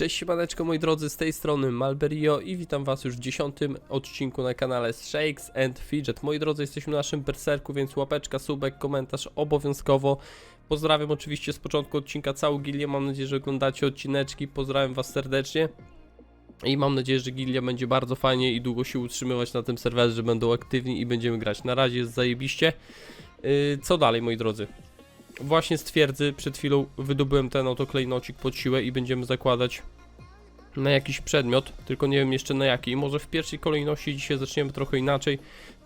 Cześć siemaneczko moi drodzy, z tej strony Malberio i witam was już w dziesiątym odcinku na kanale Shakes and Fidget. Moi drodzy, jesteśmy na naszym berserku, więc łapeczka, subek, komentarz obowiązkowo. Pozdrawiam oczywiście z początku odcinka całą gilię, mam nadzieję, że oglądacie odcineczki, pozdrawiam was serdecznie. I mam nadzieję, że gilia będzie bardzo fajnie i długo się utrzymywać na tym serwerze, że będą aktywni i będziemy grać. Na razie jest zajebiście. Yy, co dalej moi drodzy? Właśnie z twierdzy przed chwilą wydobyłem ten oto klejnocik pod siłę i będziemy zakładać na jakiś przedmiot, tylko nie wiem jeszcze na jaki. Może w pierwszej kolejności dzisiaj zaczniemy trochę inaczej.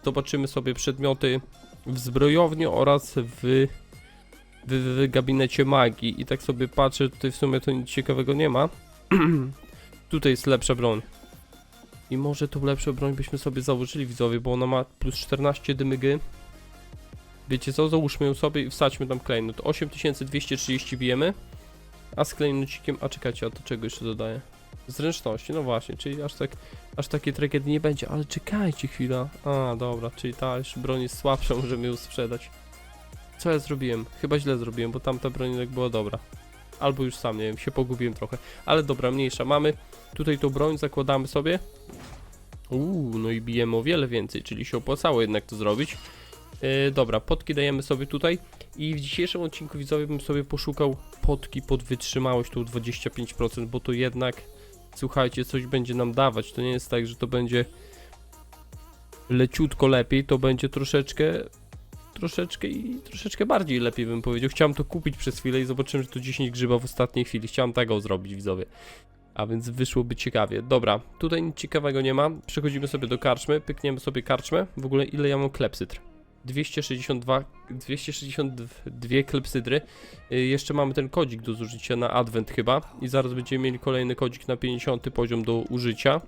Zobaczymy sobie przedmioty w zbrojowni oraz w, w, w gabinecie magii. I tak sobie patrzę, tutaj w sumie to nic ciekawego nie ma. tutaj jest lepsza broń. I może tą lepszą broń byśmy sobie założyli widzowie, bo ona ma plus 14 dymygy. Wiecie co, załóżmy ją sobie i wsadźmy tam klejnot. 8230 bijemy. A z klejnocikiem, a czekajcie, a to czego jeszcze dodaję? Zręczności, no właśnie, czyli aż tak, aż takiej tragedii nie będzie, ale czekajcie chwila. A, dobra, czyli ta już broń jest słabsza, możemy ją sprzedać. Co ja zrobiłem? Chyba źle zrobiłem, bo tamta broń jednak była dobra. Albo już sam, nie wiem, się pogubiłem trochę. Ale dobra, mniejsza. Mamy tutaj tą broń, zakładamy sobie. Uuu, no i bijemy o wiele więcej, czyli się opłacało jednak to zrobić. Yy, dobra, potki dajemy sobie tutaj i w dzisiejszym odcinku widzowie bym sobie poszukał potki pod wytrzymałość tą 25%, bo to jednak słuchajcie, coś będzie nam dawać. To nie jest tak, że to będzie leciutko lepiej, to będzie troszeczkę troszeczkę i troszeczkę bardziej lepiej bym powiedział. Chciałem to kupić przez chwilę i zobaczyłem, że to 10 grzyba w ostatniej chwili. Chciałem tego zrobić widzowie. A więc wyszłoby ciekawie. Dobra, tutaj nic ciekawego nie ma. Przechodzimy sobie do karczmy, pykniemy sobie karczmę. W ogóle ile ja mam klepsydr? 262, 262 klepsydry. Jeszcze mamy ten kodzik do zużycia na advent chyba. I zaraz będziemy mieli kolejny kodzik na 50 poziom do użycia.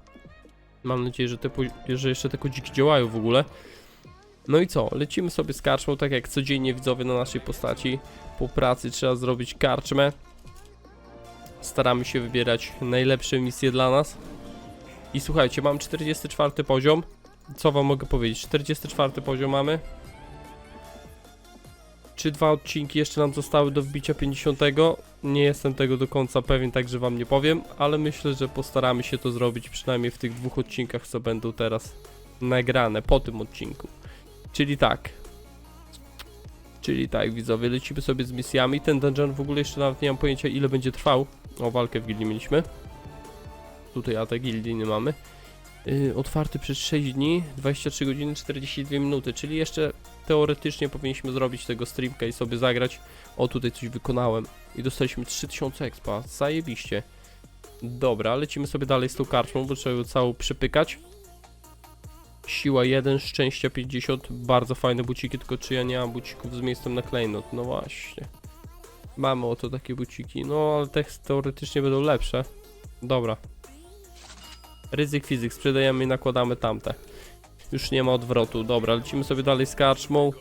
Mam nadzieję, że, te, że jeszcze te kodziki działają w ogóle. No i co? Lecimy sobie z karczmą, tak jak codziennie widzowie na naszej postaci. Po pracy trzeba zrobić karczmę. Staramy się wybierać najlepsze misje dla nas. I słuchajcie, mam 44 poziom. Co wam mogę powiedzieć? 44 poziom mamy. Czy dwa odcinki jeszcze nam zostały do wbicia 50? Nie jestem tego do końca pewien, także wam nie powiem, ale myślę, że postaramy się to zrobić przynajmniej w tych dwóch odcinkach, co będą teraz nagrane po tym odcinku. Czyli tak. Czyli tak, widzowie, lecimy sobie z misjami. Ten dungeon w ogóle jeszcze nawet nie mam pojęcia, ile będzie trwał. O, walkę w gildii mieliśmy. Tutaj atak gildii nie mamy. Yy, otwarty przez 6 dni, 23 godziny, 42 minuty, czyli jeszcze teoretycznie powinniśmy zrobić tego streamka i sobie zagrać. O, tutaj coś wykonałem i dostaliśmy 3000 expa, zajebiście. Dobra, lecimy sobie dalej z tą karczmą, bo trzeba ją całą przypykać. Siła 1, szczęścia 50, bardzo fajne buciki, tylko czy ja nie mam bucików z miejscem na klejnot, no właśnie. Mamy oto takie buciki, no ale te teoretycznie będą lepsze. Dobra. Ryzyk fizyk, sprzedajemy i nakładamy tamte. Już nie ma odwrotu, dobra, lecimy sobie dalej z karczmą.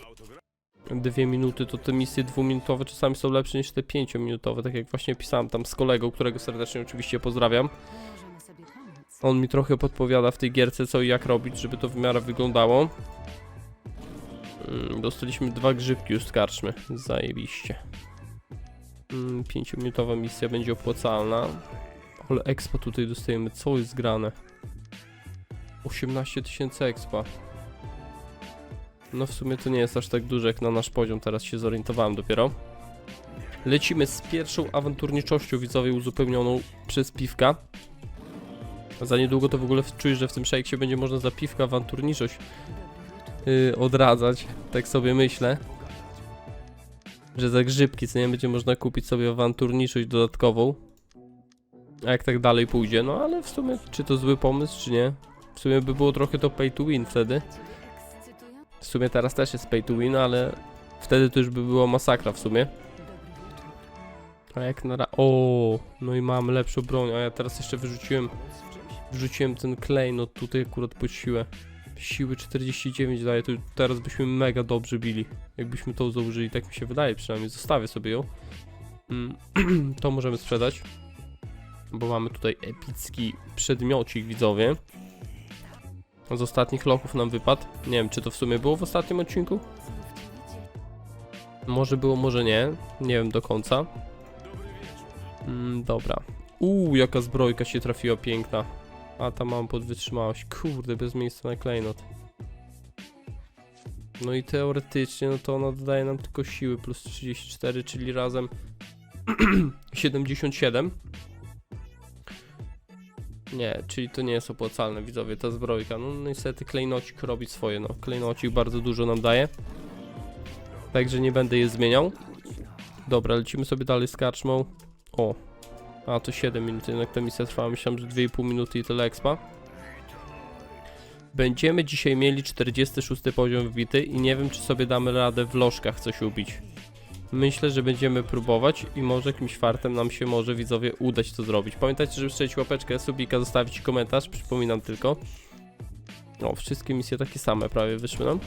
Dwie minuty to te misje dwuminutowe czasami są lepsze niż te pięciominutowe, tak jak właśnie pisałem tam z kolegą, którego serdecznie oczywiście pozdrawiam. On mi trochę podpowiada w tej gierce co i jak robić, żeby to w miarę wyglądało. Mm, Dostaliśmy dwa grzybki już z karczmy. Zajebiście. Mm, Pięciominutowa misja będzie opłacalna. Ale expa tutaj dostajemy. Co jest grane? 18 tysięcy expa. No w sumie to nie jest aż tak duże jak na nasz poziom. Teraz się zorientowałem dopiero. Lecimy z pierwszą awanturniczością widzowie uzupełnioną przez piwka. Za niedługo to w ogóle czujesz, że w tym szejksie będzie można za piwka awanturniczość yy, odradzać. Tak sobie myślę. Że za grzybki, co nie będzie można kupić sobie awanturniczość dodatkową. A jak tak dalej pójdzie, no ale w sumie, czy to zły pomysł, czy nie? W sumie by było trochę to pay to win wtedy. W sumie teraz też jest pay to win, ale wtedy to już by było masakra w sumie. A jak na ra... O, no i mam lepszą broń, a ja teraz jeszcze wyrzuciłem Wrzuciłem ten klejnot tutaj akurat pod siłę. Siły 49 daje, to teraz byśmy mega dobrze bili. Jakbyśmy to założyli, tak mi się wydaje przynajmniej. Zostawię sobie ją. Mm, to możemy sprzedać. Bo mamy tutaj epicki przedmiocik, widzowie. Z ostatnich lochów nam wypadł. Nie wiem, czy to w sumie było w ostatnim odcinku? Może było, może nie. Nie wiem do końca. Mm, dobra. Uuu, jaka zbrojka się trafiła piękna. A tam mam pod wytrzymałość. Kurde, bez miejsca na klejnot. No i teoretycznie, no to ona dodaje nam tylko siły plus 34, czyli razem 77. Nie, czyli to nie jest opłacalne, widzowie, ta zbrojka. No niestety klejnocik robi swoje, no. Klejnocik bardzo dużo nam daje. Także nie będę je zmieniał. Dobra, lecimy sobie dalej z karczmą. O, a to 7 minut, jednak ta misja trwała, myślałem, że 2,5 minuty i tyle expa. Będziemy dzisiaj mieli 46 poziom wbity i nie wiem, czy sobie damy radę w lożkach coś ubić. Myślę, że będziemy próbować i może jakimś fartem nam się może widzowie udać to zrobić. Pamiętajcie, żeby strzelić łapeczkę, subika, zostawić komentarz, przypominam tylko. O, wszystkie misje takie same prawie wyszły nam.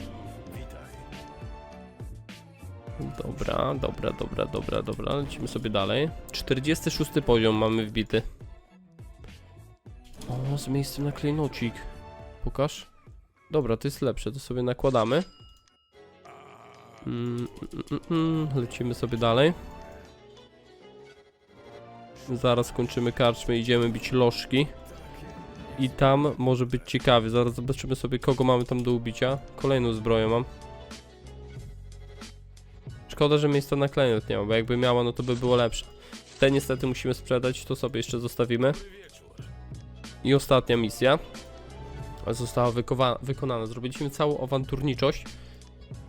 Dobra, dobra, dobra, dobra, dobra, lecimy sobie dalej. 46 poziom mamy wbity. O, z miejscem na klejnocik. Pokaż. Dobra, to jest lepsze, to sobie nakładamy. Mm, mm, mm, mm, lecimy sobie dalej. Zaraz kończymy karczmy, idziemy bić lożki. I tam może być ciekawy. Zaraz zobaczymy sobie, kogo mamy tam do ubicia. Kolejną zbroję mam. Szkoda, że miejsca na klejnot nie ma, bo jakby miała, no to by było lepsze. Te niestety musimy sprzedać, to sobie jeszcze zostawimy. I ostatnia misja została wykonana. Zrobiliśmy całą awanturniczość.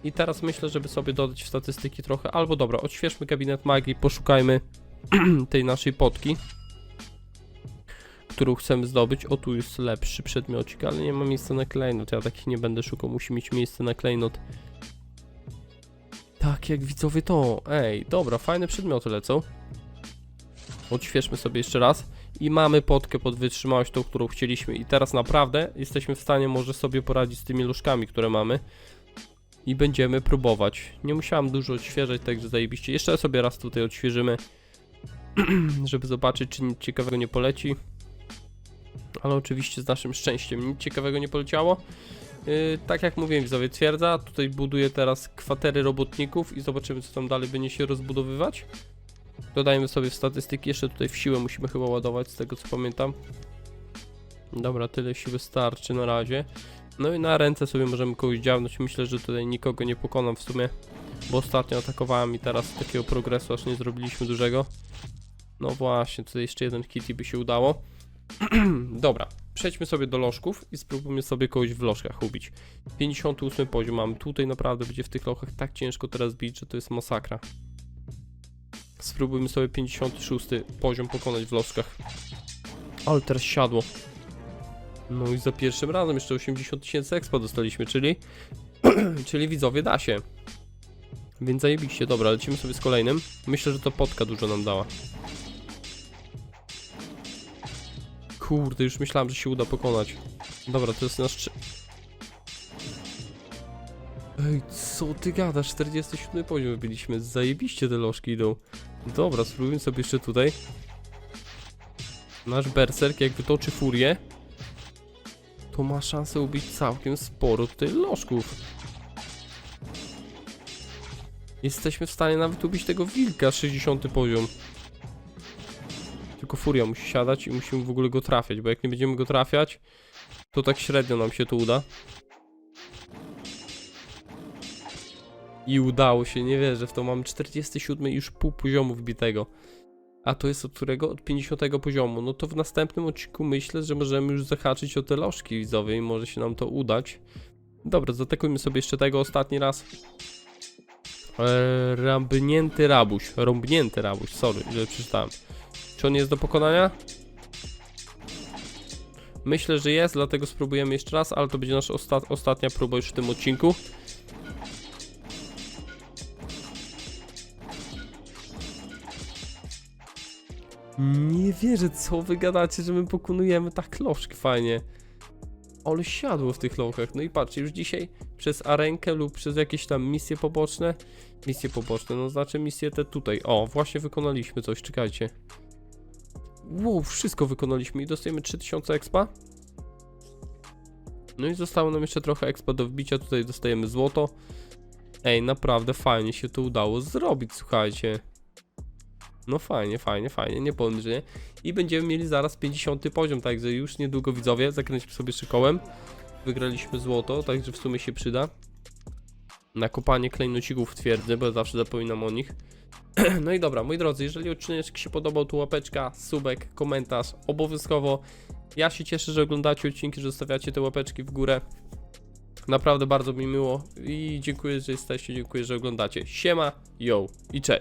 I teraz myślę, żeby sobie dodać w statystyki trochę. Albo dobra, odświeżmy gabinet magii, poszukajmy tej naszej potki, którą chcemy zdobyć. O, tu jest lepszy przedmiocik, ale nie ma miejsca na klejnot. Ja takich nie będę szukał, musi mieć miejsce na klejnot. Tak jak widzowie to. Ej, dobra, fajne przedmioty lecą. Odświeżmy sobie jeszcze raz. I mamy potkę pod wytrzymałość, tą, którą chcieliśmy. I teraz naprawdę jesteśmy w stanie może sobie poradzić z tymi nóżkami, które mamy. I będziemy próbować. Nie musiałam dużo odświeżać, także zajebiście. Jeszcze sobie raz tutaj odświeżymy, żeby zobaczyć, czy nic ciekawego nie poleci. Ale oczywiście z naszym szczęściem nic ciekawego nie poleciało. Yy, tak jak mówiłem, widzowie, twierdza. Tutaj buduję teraz kwatery robotników i zobaczymy, co tam dalej będzie się rozbudowywać. Dodajmy sobie w statystyki, jeszcze tutaj w siłę musimy chyba ładować, z tego co pamiętam. Dobra, tyle siły starczy na razie. No i na ręce sobie możemy kogoś dziabnąć. Myślę, że tutaj nikogo nie pokonam w sumie, bo ostatnio atakowałem i teraz takiego progresu aż nie zrobiliśmy dużego. No właśnie, tutaj jeszcze jeden kitty by się udało. Dobra, przejdźmy sobie do lożków i spróbujmy sobie kogoś w lożkach ubić. 58 poziom mam. Tutaj naprawdę będzie w tych lochach tak ciężko teraz bić, że to jest masakra. Spróbujmy sobie 56 poziom pokonać w loskach. Ale teraz siadło. No i za pierwszym razem jeszcze 80 tysięcy expa dostaliśmy, czyli... czyli widzowie da się. Więc zajebiście, dobra, lecimy sobie z kolejnym. Myślę, że to potka dużo nam dała. Kurde, już myślałem, że się uda pokonać. Dobra, to jest nasz... trze- Ej, co ty gadasz? 47 poziom byliśmy. Zajebiście te lożki idą. Dobra, spróbujmy sobie jeszcze tutaj. Nasz berserk jak wytoczy furię, to ma szansę ubić całkiem sporo tutaj lożków. Jesteśmy w stanie nawet ubić tego wilka, 60 poziom. Tylko furia musi siadać i musimy w ogóle go trafiać, bo jak nie będziemy go trafiać, to tak średnio nam się to uda. I udało się, nie wierzę w to. Mam 47 i już pół poziomu wbitego. A to jest od którego? Od 50 poziomu. No to w następnym odcinku myślę, że możemy już zahaczyć o te lożki widzowie i może się nam to udać. Dobra, zaatakujmy sobie jeszcze tego ostatni raz. Eee, rąbnięty rabuś. Rąbnięty rabuś, sorry, źle przeczytałem. Czy on jest do pokonania? Myślę, że jest, dlatego spróbujemy jeszcze raz, ale to będzie nasza osta ostatnia próba już w tym odcinku. Nie wierzę, co wy gadacie, że my pokonujemy tak lożki fajnie. Ale siadło w tych lochach. No i patrzcie, już dzisiaj przez arenkę lub przez jakieś tam misje poboczne. Misje poboczne, no znaczy misje te tutaj. O, właśnie wykonaliśmy coś, czekajcie. Wow, wszystko wykonaliśmy i dostajemy 3000 expa. No i zostało nam jeszcze trochę expa do wbicia, tutaj dostajemy złoto. Ej, naprawdę fajnie się to udało zrobić, słuchajcie. No fajnie, fajnie, fajnie, nie nie. I będziemy mieli zaraz 50 poziom, także już niedługo widzowie, zakręcimy sobie szykołem. Wygraliśmy złoto, także w sumie się przyda. Na kopanie klejnocików twierdzy, bo zawsze zapominam o nich. No i dobra, moi drodzy, jeżeli odcinek się podobał, to łapeczka, subek, komentarz, obowiązkowo. Ja się cieszę, że oglądacie odcinki, że zostawiacie te łapeczki w górę. Naprawdę bardzo mi miło i dziękuję, że jesteście, dziękuję, że oglądacie. Siema, yo i cześć.